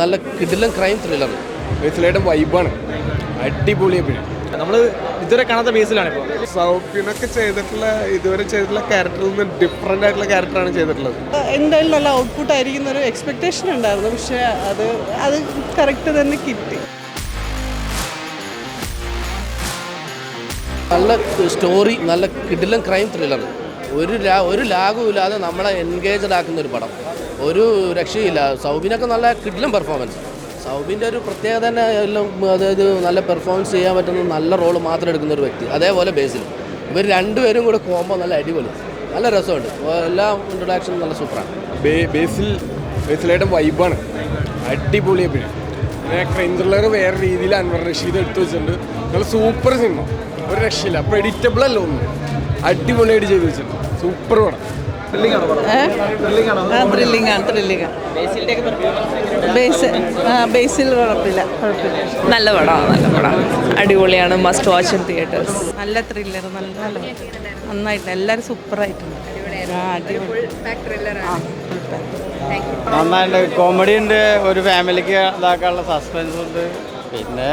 നല്ല കിടിലം crime thriller ബേസിലായിട്ട് വൈബാണ് അടിപൊളി പിന്നെ. നമ്മൾ ഇതുവരെ കാണാത്ത ബേസിലാണ് ഇപ്പോൾ സൗഫിനൊക്കെ ചെയ്തിട്ടുള്ള ഇതുവരെ ചെയ്തിട്ടുള്ള ക്യാരക്ടറിൽ നിന്ന് ഡിഫറെന്റ് ആയിട്ടുള്ള ക്യാരക്ടറാണ് ചെയ്തിട്ടുള്ളത്. എന്തായാലും നല്ല ഔട്ട്പുട്ട് ആയിരിക്കും ഒരു എക്സ്പെക്ടേഷൻ ഉണ്ടായിരുന്നു. പക്ഷേ അത് അത് കറക്റ്റ് തന്നെ കിട്ടി. നല്ല സ്റ്റോറി നല്ല കിടിലം ക്രൈം ത്രില്ലർ ഒരു ലാ ഒരു ലാഗും ഇല്ലാതെ നമ്മളെ എൻഗേജഡ് ആക്കുന്ന ഒരു പടം. ഒരു രക്ഷയില്ല. സൗബിനൊക്കെ നല്ല കിടിലൻ പെർഫോമൻസ് സൗബിന്റെ ഒരു പ്രത്യേകത തന്നെ എല്ലാം അതായത് നല്ല പെർഫോമൻസ് ചെയ്യാൻ പറ്റുന്ന നല്ല റോൾ മാത്രം എടുക്കുന്ന ഒരു വ്യക്തി. അതേപോലെ ബേസിൽ ഇവർ രണ്ടുപേരും കൂടെ കോമ്പോ നല്ല അടിപൊളി. നല്ല രസമുണ്ട്. എല്ലാ ഇൻട്രൊഡക്ഷനും നല്ല സൂപ്പറാണ് ബേസിൽ ബേസിലായിട്ട് വൈബാണ് അടിപൊളി പിന്നെ വേറെ രീതിയിൽ അൻവർ റഷീദ് എടുത്തു വെച്ചിട്ടുണ്ട്. നല്ല സൂപ്പർ സിനിമ ഒരു രക്ഷയില്ല. പ്രെഡിക്റ്റബിൾ അല്ല ഒന്നും. അടിപൊളിയായിട്ട് ചെയ്തു വെച്ചിട്ടുണ്ട്. സൂപ്പർ പടം. ത്രില്ലിംഗ് ആണ് ത്രില്ലിംഗ് ബേസ് ബേസിൽ കുഴപ്പമില്ല കുഴപ്പമില്ല. നല്ല പടമാണ് നല്ല പടം. അടിപൊളിയാണ് മസ്റ്റ് വാച്ച് ഇൻ തിയേറ്റേഴ്സ് നല്ല ത്രില്ലർ നല്ല നല്ല നന്നായിട്ട് എല്ലാവരും സൂപ്പറായിട്ടുണ്ട്. നന്നായിട്ട് കോമഡി ഉണ്ട് ഒരു ഫാമിലിക്ക് ഇതാക്കാനുള്ള സസ്പെൻസ് ഉണ്ട്. പിന്നെ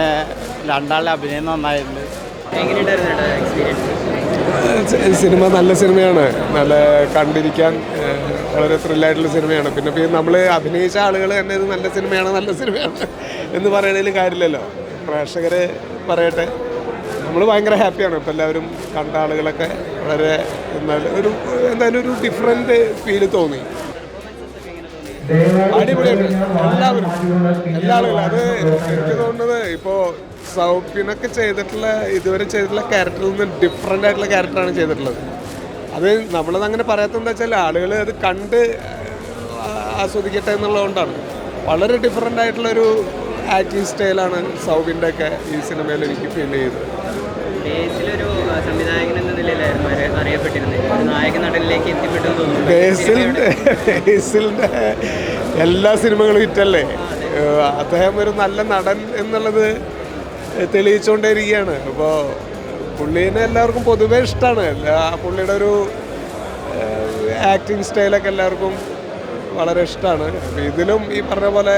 രണ്ടാളുടെ അഭിനയം നന്നായിട്ടുണ്ട്. സിനിമ നല്ല സിനിമയാണ്. നല്ല കണ്ടിരിക്കാൻ വളരെ ത്രില്ലായിട്ടുള്ള സിനിമയാണ്. പിന്നെ പിന്നെ നമ്മൾ അഭിനയിച്ച ആളുകൾ തന്നെ ഇത് നല്ല സിനിമയാണ് നല്ല സിനിമയാണ് എന്ന് പറയണതിൽ കാര്യമില്ലല്ലോ. പ്രേക്ഷകർ പറയട്ടെ നമ്മൾ ഭയങ്കര ഹാപ്പിയാണ് ഇപ്പോൾ എല്ലാവരും കണ്ട ആളുകളൊക്കെ വളരെ നല്ല ഒരു എന്തായാലും ഒരു ഡിഫറെന്റ് ഫീൽ തോന്നി. അടിപൊളിയാണ് എല്ലാവരും എല്ലാ ആളുകളും. അത് എനിക്ക് തോന്നുന്നത് ഇപ്പോൾ സൗബിനൊക്കെ ചെയ്തിട്ടുള്ള ഇതുവരെ ചെയ്തിട്ടുള്ള ക്യാരക്ടറിൽ നിന്ന് ഡിഫറെന്റ് ആയിട്ടുള്ള ക്യാരക്ടറാണ് ചെയ്തിട്ടുള്ളത്. അത് നമ്മളത് അങ്ങനെ പറയാത്തതെന്ന് വെച്ചാൽ ആളുകൾ അത് കണ്ട് ആസ്വദിക്കട്ടെ എന്നുള്ളതുകൊണ്ടാണ്. വളരെ ഡിഫറെന്റ് ആയിട്ടുള്ളൊരു ആക്ടിങ് സ്റ്റൈലാണ് സൗബിന്റെ ഒക്കെ ഈ സിനിമയിൽ എനിക്ക് ഫീൽ ചെയ്തത്. ബേസിലിന്റെ എല്ലാ സിനിമകളും ഹിറ്റല്ലേ? അദ്ദേഹം ഒരു നല്ല നടൻ എന്നുള്ളത് തെളിയിച്ചുകൊണ്ടേയിരിക്കുകയാണ് അപ്പോൾ പുള്ളീനെ എല്ലാവർക്കും പൊതുവേ ഇഷ്ടമാണ് ആ പുള്ളിയുടെ ഒരു ആക്ടിങ് സ്റ്റൈലൊക്കെ എല്ലാവർക്കും വളരെ ഇഷ്ടമാണ് ഇതിലും ഈ പറഞ്ഞ പോലെ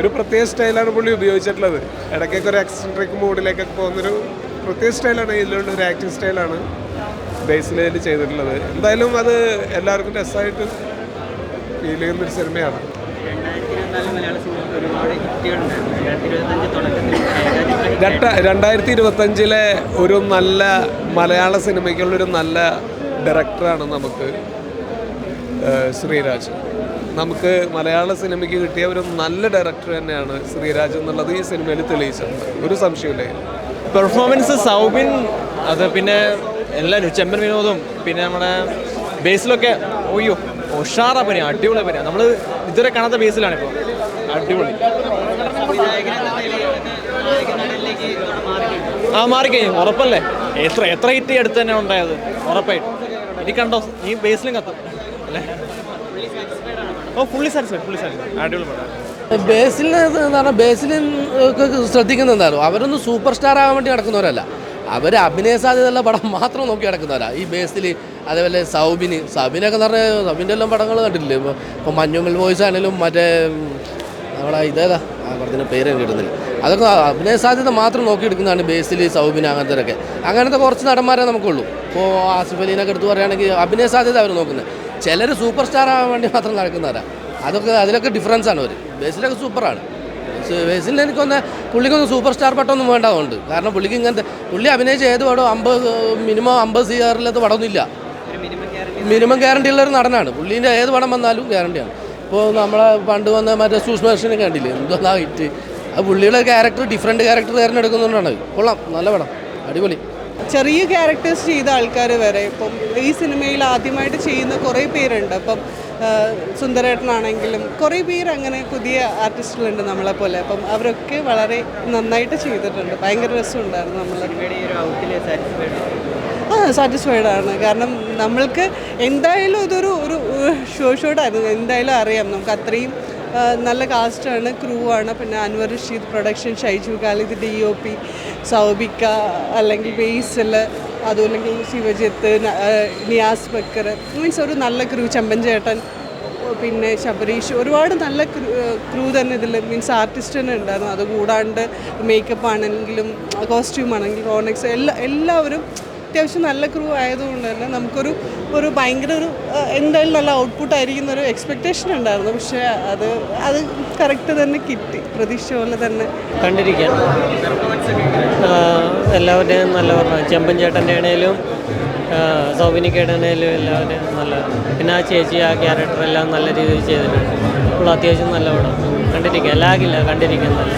ഒരു പ്രത്യേക സ്റ്റൈലാണ് പുള്ളി ഉപയോഗിച്ചിട്ടുള്ളത്. ഇടയ്ക്കൊക്കെ ഒരു എക്സെൻട്രിക് മൂഡിലേക്കൊക്കെ പോകുന്നൊരു പ്രത്യേക സ്റ്റൈലാണ്. ഇതിലുള്ള ഒരു ആക്ടിങ് സ്റ്റൈലാണ് ബേസിലായിട്ട് ചെയ്തിട്ടുള്ളത്. എന്തായാലും അത് എല്ലാവർക്കും രസമായിട്ട് ഫീൽ ചെയ്യുന്നൊരു സിനിമയാണ് രണ്ട രണ്ടായിരത്തി ഇരുപത്തഞ്ചിലെ ഒരു നല്ല മലയാള സിനിമയ്ക്കുള്ളൊരു നല്ല ഡയറക്ടറാണ് നമുക്ക് ശ്രീരാജ്. നമുക്ക് മലയാള സിനിമയ്ക്ക് കിട്ടിയ ഒരു നല്ല ഡയറക്ടർ തന്നെയാണ് ശ്രീരാജ് എന്നുള്ളത് ഈ സിനിമയിൽ തെളിയിച്ചിട്ടുണ്ട്. ഒരു സംശയമില്ല പെർഫോമൻസ് സൗബിൻ അത് പിന്നെ എല്ലാവരും ചെമ്പൻ വിനോദും പിന്നെ നമ്മുടെ ബേസിലൊക്കെ ഒയ്യോ ഉഷാറാ പനി അടിപൊളി പനി നമ്മൾ ഇതുവരെ കാണാത്ത ബേസിലാണ് ഇപ്പോൾ അടിപൊളി. ആ മാറിക്കഴിഞ്ഞു. ഉറപ്പല്ലേ? എത്ര എത്ര ഹിറ്റ് അടുത്ത് തന്നെ ഉണ്ടായത്? ഉറപ്പായിട്ട്. ഇനി കണ്ടോ നീ ബേസിലും കത്തും. അല്ലേ? Oh fully satisfied fully satisfied അടിപൊളി പടം. ബേസിൽ എന്ന് പറഞ്ഞാൽ ബേസിൽ ശ്രദ്ധിക്കുന്നത് എന്താണോ അവരൊന്നും സൂപ്പർ സ്റ്റാർ ആകാൻ വേണ്ടി നടക്കുന്നവരല്ല. അവർ അഭിനയ സാധ്യതയുള്ള പടം മാത്രം നോക്കി നടക്കുന്നവരാ. ഈ ബേസിൽ അതേപോലെ സൗബിന്. സൗബിനൊക്കെ എന്ന് പറഞ്ഞാൽ സൗബിന്റെ എല്ലാം പടങ്ങൾ കണ്ടിട്ടില്ലേ? ഇപ്പോൾ മഞ്ഞുമൽ വോയിസ് ആണെങ്കിലും മറ്റേ ഉം, നമ്മുടെ ഇതേതാ ആ പറഞ്ഞ പേര് കിട്ടുന്നില്ല. അതൊക്കെ അഭിനയ സാധ്യത മാത്രം നോക്കിയെടുക്കുന്നതാണ് ബേസിലി സൗബിന് അങ്ങനത്തെ അങ്ങനത്തെ കുറച്ച് നടന്മാരെ നമുക്കുള്ളൂ. ഇപ്പോൾ ആസിഫ് അലീനൊക്കെ എടുത്ത് പറയുകയാണെങ്കിൽ അഭിനയ സാധ്യത അവർ നോക്കുന്നത്. ചിലർ സൂപ്പർ സ്റ്റാർ ആകാൻ വേണ്ടി മാത്രം നടക്കുന്നവരാ. അതൊക്കെ അതിലൊക്കെ ഡിഫറൻസ് ആണ് അവർ ബേസിലൊക്കെ സൂപ്പറാണ് ബേസിൽ എനിക്കൊന്ന് പുള്ളിക്കൊന്നും സൂപ്പർ സ്റ്റാർ പട്ടമൊന്നും വേണ്ടതുകൊണ്ട് കാരണം പുള്ളിക്ക് ഇങ്ങനത്തെ പുള്ളി അഭിനയിച്ച ഏത് പടം അമ്പത് മിനിമം അമ്പത് സി ആറിലത്തെ പടമൊന്നുമില്ല. മിനിമം ഗ്യാരണ്ടി ഉള്ള ഒരു നടനാണ്. പുള്ളീന്റെ ഏത് പടം വന്നാലും ഗ്യാരണ്ടിയാണ് ഇപ്പോൾ നമ്മളെ പണ്ട് വന്ന മറ്റേ സൂക്ഷ്മദർശനം കണ്ടില്ലേ? എന്തോന്നാ ഹിറ്റ് ആ പുള്ളിയുടെ ക്യാരക്ടർ ഡിഫറെന്റ് ക്യാരക്ടർ തിരഞ്ഞെടുക്കുന്നതുകൊണ്ടാണ്. കൊള്ളാം നല്ല പടം. അടിപൊളി. ചെറിയ ക്യാരക്ടേഴ്സ് ചെയ്ത ആൾക്കാർ വരെ ഇപ്പം ഈ സിനിമയിൽ ആദ്യമായിട്ട് ചെയ്യുന്ന കുറേ പേരുണ്ട്. അപ്പം സുന്ദരേട്ടനാണെങ്കിലും കുറേ പേര് അങ്ങനെ പുതിയ ആർട്ടിസ്റ്റുകളുണ്ട് നമ്മളെ പോലെ. അപ്പം അവരൊക്കെ വളരെ നന്നായിട്ട് ചെയ്തിട്ടുണ്ട്. ഭയങ്കര രസമുണ്ടായിരുന്നു നമ്മൾ സാറ്റിസ്ഫൈഡ് ആണ്. കാരണം നമ്മൾക്ക് എന്തായാലും ഇതൊരു ഒരു ഷോ ഷോട്ടായിരുന്നു എന്തായാലും അറിയാം നമുക്ക് അത്രയും നല്ല കാസ്റ്റാണ് ക്രൂ ആണ്. പിന്നെ Anwar Rasheed production Shyju Khalid D O P സൗബിക്ക അല്ലെങ്കിൽ ബേസിൽ അതുമല്ലെങ്കിൽ ശിവജിത്ത് നിയാസ് ബക്കർ. മീൻസ് ഒരു നല്ല ക്രൂ ചെമ്പൻ ചേട്ടൻ പിന്നെ ശബരീഷ്. ഒരുപാട് നല്ല ക്രൂ തന്നെ ഇതിൽ. മീൻസ് ആർട്ടിസ്റ്റ് തന്നെ ഉണ്ടായിരുന്നു. അതുകൂടാണ്ട് മേക്കപ്പ് ആണെങ്കിലും കോസ്റ്റ്യൂം ആണെങ്കിലും റോണക്സ് എല്ലാ എല്ലാവരും അത്യാവശ്യം നല്ല ക്രൂ ആയതുകൊണ്ട് തന്നെ നമുക്കൊരു ഒരു ഭയങ്കര ഒരു എന്തായാലും നല്ല ഔട്ട്പുട്ട് ആയിരിക്കുന്ന ഒരു എക്സ്പെക്റ്റേഷൻ ഉണ്ടായിരുന്നു. പക്ഷേ അത് അത് കറക്റ്റ് തന്നെ കിട്ടി. പ്രതീക്ഷ പോലെ തന്നെ. കണ്ടിരിക്കാം. എല്ലാവരുടെയും നല്ല പറഞ്ഞു ചെമ്പൻ ചേട്ടന്റെ ആണേലും സൗബിനിക്കയുടെ ആണേലും എല്ലാവരുടെയും നല്ല പിന്നെ ആ ചേച്ചി ആ ക്യാരക്ടർ എല്ലാം നല്ല രീതിയിൽ ചെയ്തിട്ടുണ്ട്. അത്യാവശ്യം നല്ല പടം കണ്ടിരിക്കുക ലാഗില്ല കണ്ടിരിക്കാൻ നല്ല.